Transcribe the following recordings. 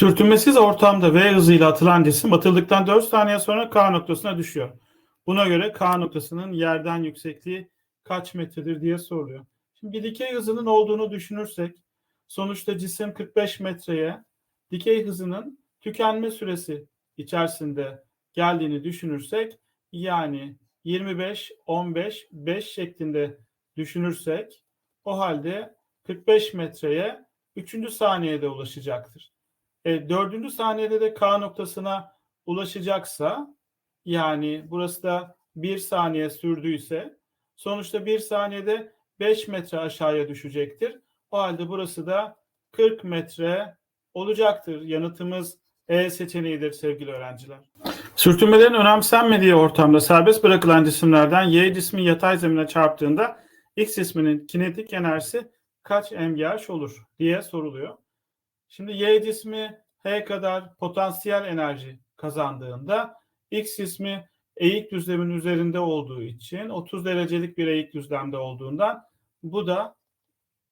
Sürtünmesiz ortamda V hızıyla atılan cisim atıldıktan 4 saniye sonra K noktasına düşüyor. Buna göre K noktasının yerden yüksekliği kaç metredir diye soruluyor. Şimdi bir dikey hızının olduğunu düşünürsek sonuçta cisim 45 metreye dikey hızının tükenme süresi içerisinde geldiğini düşünürsek yani 25, 15, 5 şeklinde düşünürsek o halde 45 metreye 3. saniyede ulaşacaktır. E, 4. saniyede de K noktasına ulaşacaksa yani burası da 1 saniye sürdüyse sonuçta 1 saniyede 5 metre aşağıya düşecektir. O halde burası da 40 metre olacaktır. Yanıtımız E seçeneğidir sevgili öğrenciler. Sürtünmelerin önemsenmediği ortamda serbest bırakılan cisimlerden Y cismi yatay zemine çarptığında X cisminin kinetik enerjisi kaç mgh olur diye soruluyor. Şimdi Y cismi H kadar potansiyel enerji kazandığında X cismi eğik düzlemin üzerinde olduğu için 30 derecelik bir eğik düzlemde olduğundan bu da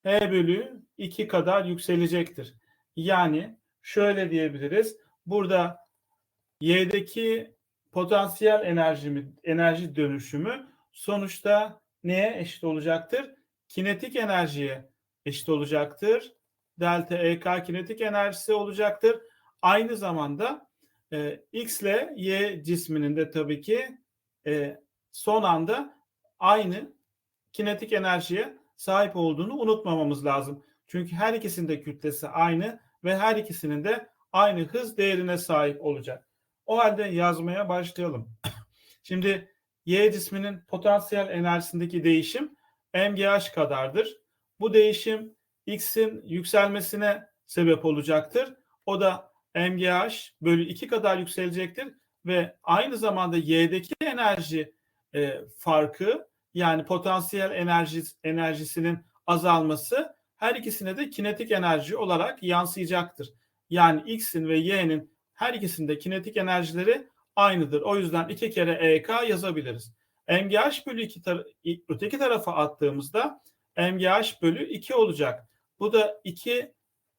H bölü 2 kadar yükselecektir. Yani şöyle diyebiliriz. Burada Y'deki potansiyel enerji, enerji dönüşümü sonuçta neye eşit olacaktır? Kinetik enerjiye eşit olacaktır. Delta EK kinetik enerjisi olacaktır. Aynı zamanda e, X ile Y cisminin de tabii ki e, son anda aynı kinetik enerjiye sahip olduğunu unutmamamız lazım. Çünkü her ikisinin de kütlesi aynı ve her ikisinin de aynı hız değerine sahip olacak. O halde yazmaya başlayalım. Şimdi Y cisminin potansiyel enerjisindeki değişim mgh kadardır. Bu değişim X'in yükselmesine sebep olacaktır. O da mgh bölü 2 kadar yükselecektir ve aynı zamanda Y'deki enerji e, farkı yani potansiyel enerji enerjisinin azalması her ikisine de kinetik enerji olarak yansıyacaktır. Yani X'in ve Y'nin her ikisinde kinetik enerjileri aynıdır. O yüzden iki kere EK yazabiliriz. MGH bölü 2 tar öteki tarafa attığımızda MGH bölü 2 olacak. Bu da 2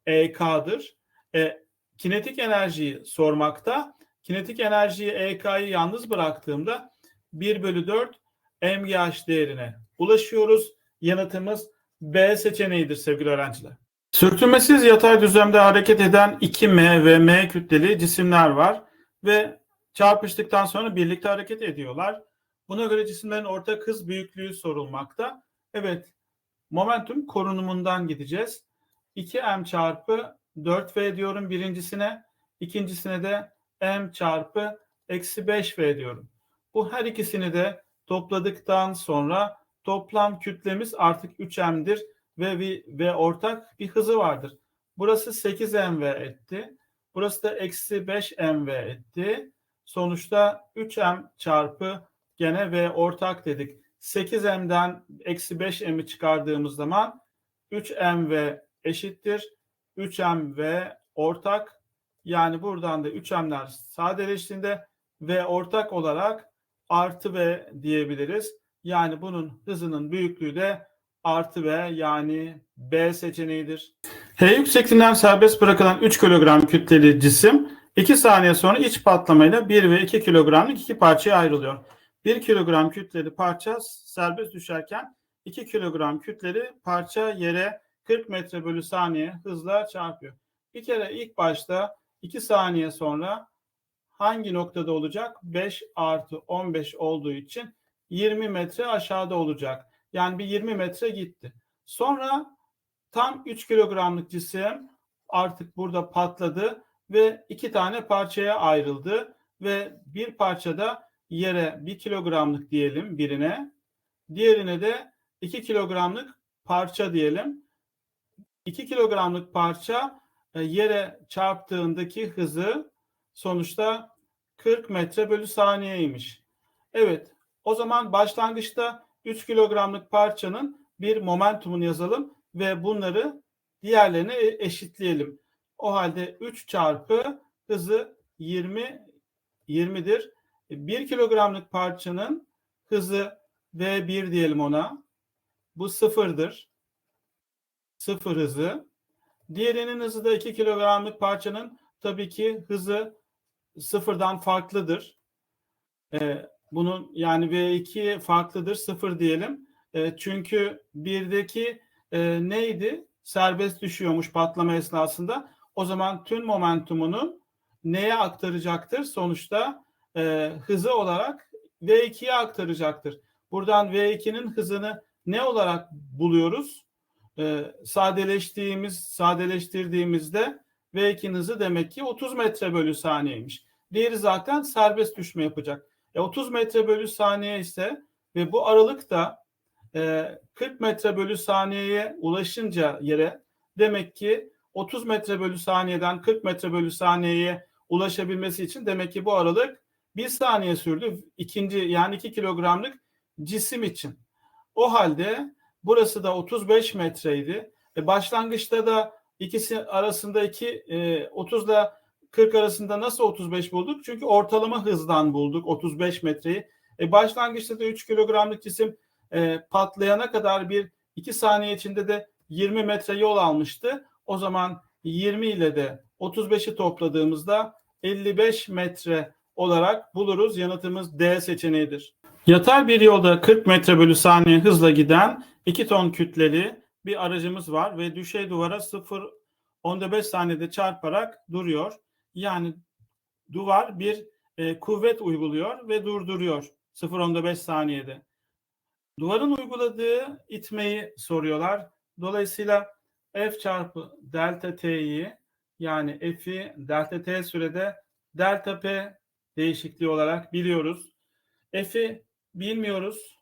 EK'dır. E, kinetik enerjiyi sormakta. Kinetik enerjiyi EK'yı yalnız bıraktığımda 1 bölü 4 MGH değerine ulaşıyoruz. Yanıtımız B seçeneğidir sevgili öğrenciler. Sürtünmesiz yatay düzlemde hareket eden 2M ve M kütleli cisimler var ve çarpıştıktan sonra birlikte hareket ediyorlar. Buna göre cisimlerin ortak hız büyüklüğü sorulmakta. Evet, momentum korunumundan gideceğiz. 2M çarpı 4V diyorum birincisine, ikincisine de M çarpı eksi 5V diyorum. Bu her ikisini de topladıktan sonra toplam kütlemiz artık 3M'dir ve bir, ve ortak bir hızı vardır. Burası 8 mv etti. Burası da eksi 5 mv etti. Sonuçta 3m çarpı gene v ortak dedik. 8m'den eksi 5m'i çıkardığımız zaman 3mv eşittir. 3mv ortak. Yani buradan da 3m'ler sadeleştiğinde v ortak olarak artı v diyebiliriz. Yani bunun hızının büyüklüğü de artı V yani B seçeneğidir. H yüksekliğinden serbest bırakılan 3 kilogram kütleli cisim 2 saniye sonra iç patlamayla 1 ve 2 kilogramlık iki parçaya ayrılıyor. 1 kilogram kütleli parça serbest düşerken 2 kilogram kütleli parça yere 40 metre bölü saniye hızla çarpıyor. Bir kere ilk başta 2 saniye sonra hangi noktada olacak? 5 artı 15 olduğu için 20 metre aşağıda olacak. Yani bir 20 metre gitti. Sonra tam 3 kilogramlık cisim artık burada patladı ve iki tane parçaya ayrıldı ve bir parçada yere 1 kilogramlık diyelim birine, diğerine de 2 kilogramlık parça diyelim. 2 kilogramlık parça e, yere çarptığındaki hızı sonuçta 40 metre bölü saniyeymiş. Evet o zaman başlangıçta 3 kilogramlık parçanın bir momentumunu yazalım ve bunları diğerlerine e, eşitleyelim. O halde 3 çarpı hızı 20 20'dir. 1 kilogramlık parçanın hızı V1 diyelim ona. Bu sıfırdır. Sıfır hızı. Diğerinin hızı da 2 kilogramlık parçanın tabii ki hızı sıfırdan farklıdır. Ee, bunun yani V2 farklıdır sıfır diyelim. Ee, çünkü birdeki e, neydi? Serbest düşüyormuş patlama esnasında. O zaman tüm momentumunu neye aktaracaktır? Sonuçta e, hızı olarak V2'ye aktaracaktır. Buradan V2'nin hızını ne olarak buluyoruz? E, sadeleştiğimiz, sadeleştirdiğimizde V2'nin hızı demek ki 30 metre bölü saniyeymiş. Diğeri zaten serbest düşme yapacak. E, 30 metre bölü saniye ise ve bu aralık da e, 40 metre bölü saniyeye ulaşınca yere demek ki 30 metre bölü saniyeden 40 metre bölü saniyeye ulaşabilmesi için demek ki bu aralık bir saniye sürdü. İkinci yani 2 kilogramlık cisim için. O halde burası da 35 metreydi. E başlangıçta da ikisi arasındaki e, 30 ile 40 arasında nasıl 35 bulduk? Çünkü ortalama hızdan bulduk 35 metreyi. E başlangıçta da 3 kilogramlık cisim e, patlayana kadar bir 2 saniye içinde de 20 metre yol almıştı. O zaman 20 ile de 35'i topladığımızda 55 metre olarak buluruz. Yanıtımız D seçeneğidir. Yatay bir yolda 40 metre bölü saniye hızla giden 2 ton kütleli bir aracımız var ve düşey duvara 0 onda 5 saniyede çarparak duruyor. Yani duvar bir e, kuvvet uyguluyor ve durduruyor 0 onda 5 saniyede. Duvarın uyguladığı itmeyi soruyorlar. Dolayısıyla F çarpı delta T'yi yani F'i delta T sürede delta P değişikliği olarak biliyoruz. F'i bilmiyoruz.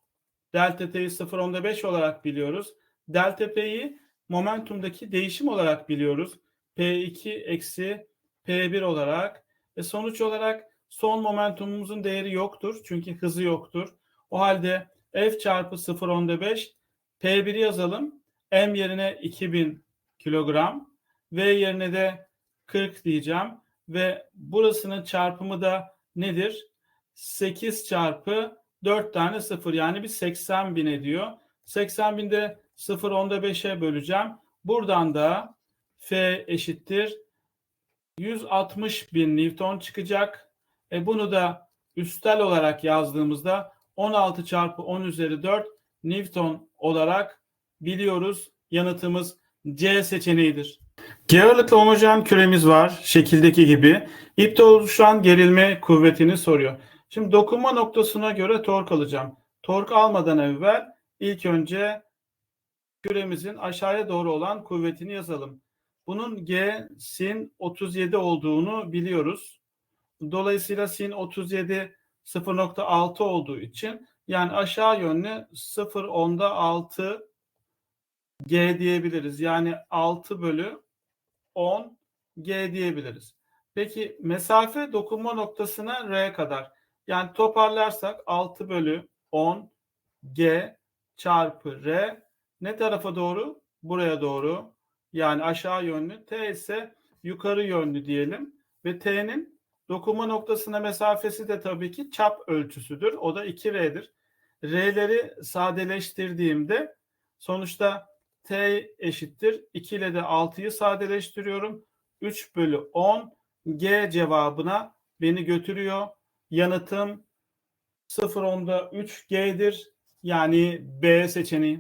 Delta T'yi 0 onda 5 olarak biliyoruz. Delta P'yi momentumdaki değişim olarak biliyoruz. P2 eksi P1 olarak. Ve sonuç olarak son momentumumuzun değeri yoktur. Çünkü hızı yoktur. O halde F çarpı 0 onda 5 P1'i yazalım. M yerine 2000 kilogram. V yerine de 40 diyeceğim. Ve burasının çarpımı da nedir? 8 çarpı 4 tane 0 yani bir 80 bin ediyor. 80 binde 0 onda 5'e böleceğim. Buradan da F eşittir 160 bin Newton çıkacak. E bunu da üstel olarak yazdığımızda 16 çarpı 10 üzeri 4 Newton olarak biliyoruz. Yanıtımız C seçeneğidir. Ağırlıklı homojen küremiz var şekildeki gibi. İpte oluşan gerilme kuvvetini soruyor. Şimdi dokunma noktasına göre tork alacağım. Tork almadan evvel ilk önce küremizin aşağıya doğru olan kuvvetini yazalım. Bunun G sin 37 olduğunu biliyoruz. Dolayısıyla sin 37 0.6 olduğu için yani aşağı yönlü 0 onda 6 G diyebiliriz. Yani 6 bölü 10 G diyebiliriz. Peki mesafe dokunma noktasına R kadar. Yani toparlarsak 6 bölü 10 G çarpı R ne tarafa doğru? Buraya doğru. Yani aşağı yönlü. T ise yukarı yönlü diyelim. Ve T'nin dokunma noktasına mesafesi de tabii ki çap ölçüsüdür. O da 2R'dir. R'leri sadeleştirdiğimde sonuçta T eşittir. 2 ile de 6'yı sadeleştiriyorum. 3 bölü 10 G cevabına beni götürüyor. Yanıtım 0 onda 3 G'dir. Yani B seçeneği.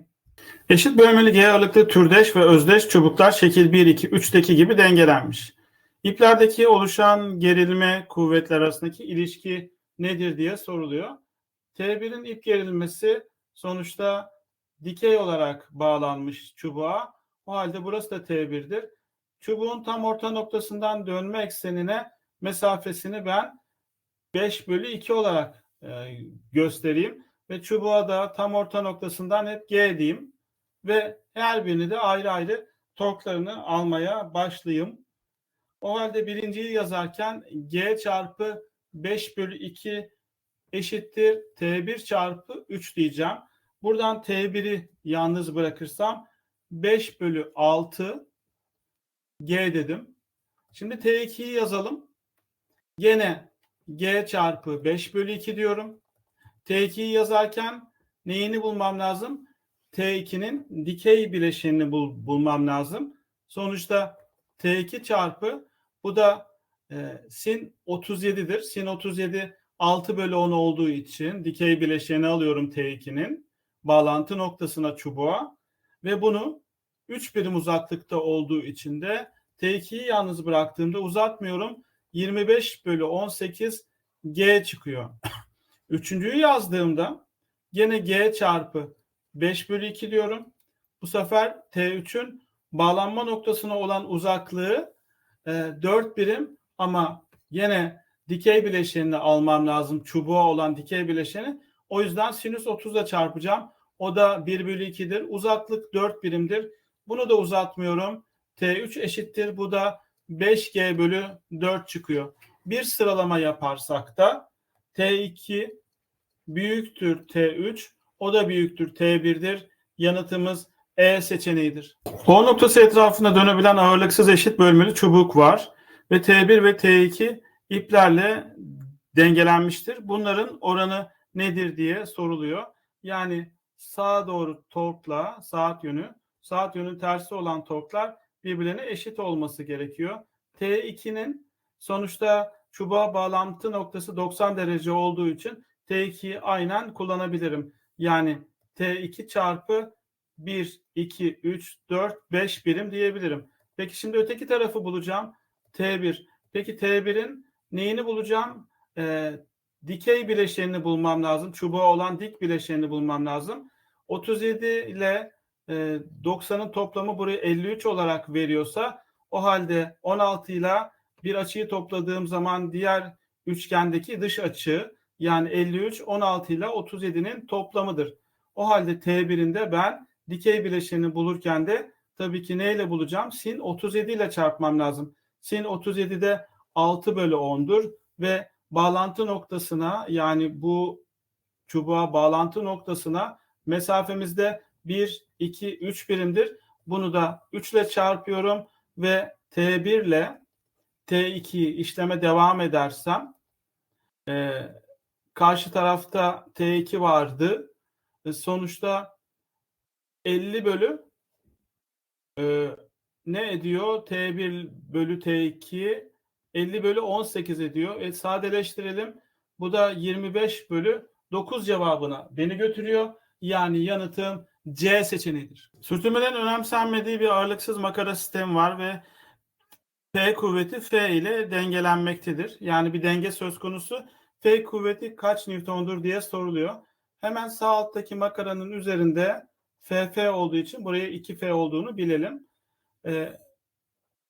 Eşit bölmeli G ağırlıklı türdeş ve özdeş çubuklar şekil 1, 2, 3'teki gibi dengelenmiş. İplerdeki oluşan gerilme kuvvetler arasındaki ilişki nedir diye soruluyor. T1'in ip gerilmesi sonuçta dikey olarak bağlanmış çubuğa. O halde burası da T1'dir. Çubuğun tam orta noktasından dönme eksenine mesafesini ben 5 bölü 2 olarak e, göstereyim. Ve çubuğa da tam orta noktasından hep G diyeyim. Ve her birini de ayrı ayrı torklarını almaya başlayayım. O halde birinciyi yazarken G çarpı 5 bölü 2 eşittir T1 çarpı 3 diyeceğim. Buradan T1'i yalnız bırakırsam 5 bölü 6 G dedim. Şimdi T2'yi yazalım. Gene G çarpı 5 bölü 2 diyorum. T2'yi yazarken neyini bulmam lazım? T2'nin dikey bileşenini bul, bulmam lazım. Sonuçta T2 çarpı bu da e, sin 37'dir. Sin 37 6 bölü 10 olduğu için dikey bileşeni alıyorum T2'nin bağlantı noktasına çubuğa ve bunu 3 birim uzaklıkta olduğu için de T2'yi yalnız bıraktığımda uzatmıyorum. 25 bölü 18 G çıkıyor. Üçüncüyü yazdığımda gene G çarpı 5 bölü 2 diyorum. Bu sefer T3'ün bağlanma noktasına olan uzaklığı e, 4 birim ama yine dikey bileşenini almam lazım. Çubuğa olan dikey bileşeni. O yüzden sinüs 30'la çarpacağım. O da 1 bölü 2'dir. Uzaklık 4 birimdir. Bunu da uzatmıyorum. T3 eşittir. Bu da 5G bölü 4 çıkıyor. Bir sıralama yaparsak da T2 büyüktür T3. O da büyüktür T1'dir. Yanıtımız E seçeneğidir. O noktası etrafında dönebilen ağırlıksız eşit bölmeli çubuk var. Ve T1 ve T2 iplerle dengelenmiştir. Bunların oranı nedir diye soruluyor. Yani sağa doğru torkla saat yönü, saat yönü tersi olan torklar birbirine eşit olması gerekiyor. T2'nin sonuçta çubuğa bağlantı noktası 90 derece olduğu için T2'yi aynen kullanabilirim. Yani T2 çarpı 1, 2, 3, 4, 5 birim diyebilirim. Peki şimdi öteki tarafı bulacağım. T1. Peki T1'in neyini bulacağım? Ee, dikey bileşenini bulmam lazım. Çubuğa olan dik bileşenini bulmam lazım. 37 ile e, 90'ın toplamı buraya 53 olarak veriyorsa o halde 16 ile bir açıyı topladığım zaman diğer üçgendeki dış açı yani 53 16 ile 37'nin toplamıdır. O halde T1'inde ben dikey bileşeni bulurken de tabii ki neyle bulacağım? Sin 37 ile çarpmam lazım. Sin 37'de 6 bölü 10'dur ve bağlantı noktasına yani bu çubuğa bağlantı noktasına mesafemizde 1, 2, 3 birimdir. Bunu da 3 ile çarpıyorum ve T1 ile T2'yi işleme devam edersem e, karşı tarafta T2 vardı. E, sonuçta 50 bölü e, ne ediyor? T1 bölü T2 50 bölü 18 ediyor. E, sadeleştirelim. Bu da 25 bölü 9 cevabına beni götürüyor. Yani yanıtım C seçeneğidir. Sürtünmelerin önemsenmediği bir ağırlıksız makara sistemi var ve P kuvveti F ile dengelenmektedir. Yani bir denge söz konusu. F kuvveti kaç Newton'dur diye soruluyor. Hemen sağ alttaki makaranın üzerinde FF olduğu için buraya 2F olduğunu bilelim. Ee,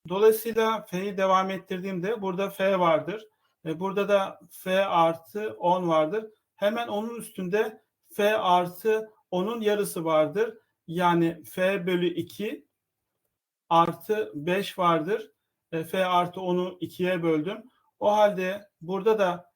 dolayısıyla F'yi devam ettirdiğimde burada F vardır. Ee, burada da F artı 10 vardır. Hemen onun üstünde F artı 10'un yarısı vardır. Yani F bölü 2 artı 5 vardır. E, F artı 10'u 2'ye böldüm. O halde burada da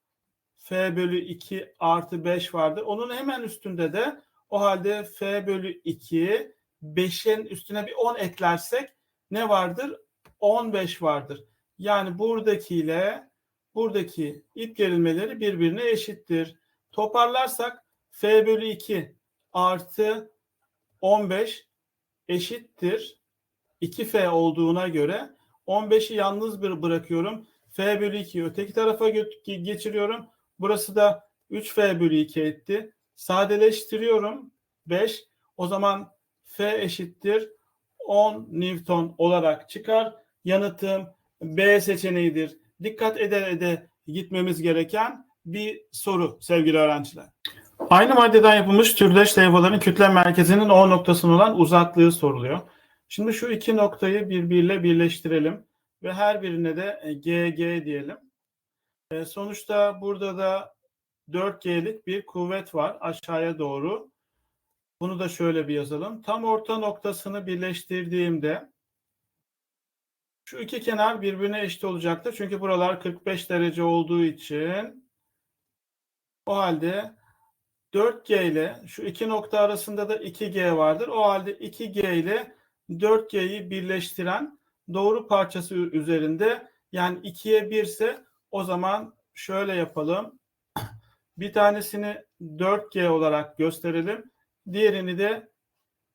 F bölü 2 artı 5 vardır. Onun hemen üstünde de o halde F bölü 2 5'in üstüne bir 10 eklersek ne vardır? 15 vardır. Yani buradakiyle buradaki ip gerilmeleri birbirine eşittir. Toparlarsak F bölü 2 artı 15 eşittir 2F olduğuna göre 15'i yalnız bir bırakıyorum. F bölü 2'yi öteki tarafa geçiriyorum. Burası da 3F bölü 2 etti. Sadeleştiriyorum. 5. O zaman F eşittir 10 Newton olarak çıkar. Yanıtım B seçeneğidir. Dikkat ede ede gitmemiz gereken bir soru sevgili öğrenciler. Aynı maddeden yapılmış türdeş levhaların kütle merkezinin O noktasına olan uzaklığı soruluyor. Şimdi şu iki noktayı birbiriyle birleştirelim ve her birine de GG diyelim. E, sonuçta burada da 4G'lik bir kuvvet var aşağıya doğru. Bunu da şöyle bir yazalım. Tam orta noktasını birleştirdiğimde şu iki kenar birbirine eşit olacaktır. Çünkü buralar 45 derece olduğu için o halde 4G ile şu iki nokta arasında da 2G vardır. O halde 2G ile 4G'yi birleştiren doğru parçası üzerinde yani 2'ye 1 ise o zaman şöyle yapalım. Bir tanesini 4G olarak gösterelim. Diğerini de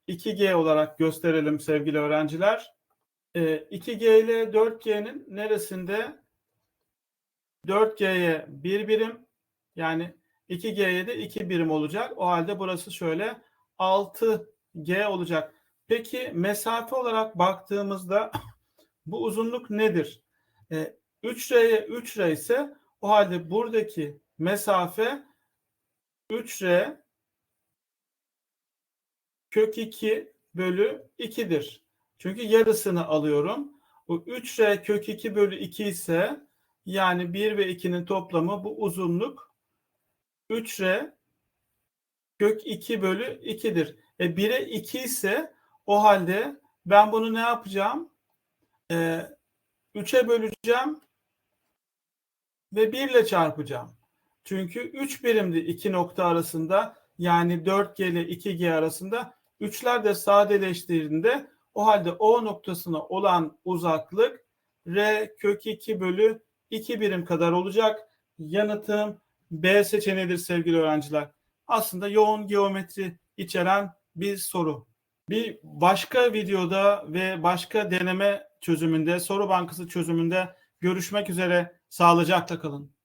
2G olarak gösterelim sevgili öğrenciler. 2G ee, ile 4G'nin neresinde 4G'ye 1 birim yani 2G'ye de 2 birim olacak. O halde burası şöyle 6G olacak. Peki mesafe olarak baktığımızda bu uzunluk nedir? E, 3R'ye 3R ise o halde buradaki mesafe 3R kök 2 bölü 2'dir. Çünkü yarısını alıyorum. Bu 3R kök 2 bölü 2 ise yani 1 ve 2'nin toplamı bu uzunluk 3R kök 2 bölü 2'dir. E 1'e 2 ise o halde ben bunu ne yapacağım? E, 3'e böleceğim ve 1 ile çarpacağım. Çünkü 3 birimdi iki nokta arasında yani 4G ile 2G arasında 3'ler de sadeleştiğinde o halde O noktasına olan uzaklık R kök 2 bölü 2 birim kadar olacak. Yanıtım B seçeneğidir sevgili öğrenciler. Aslında yoğun geometri içeren bir soru. Bir başka videoda ve başka deneme çözümünde, soru bankası çözümünde görüşmek üzere. Sağlıcakla kalın.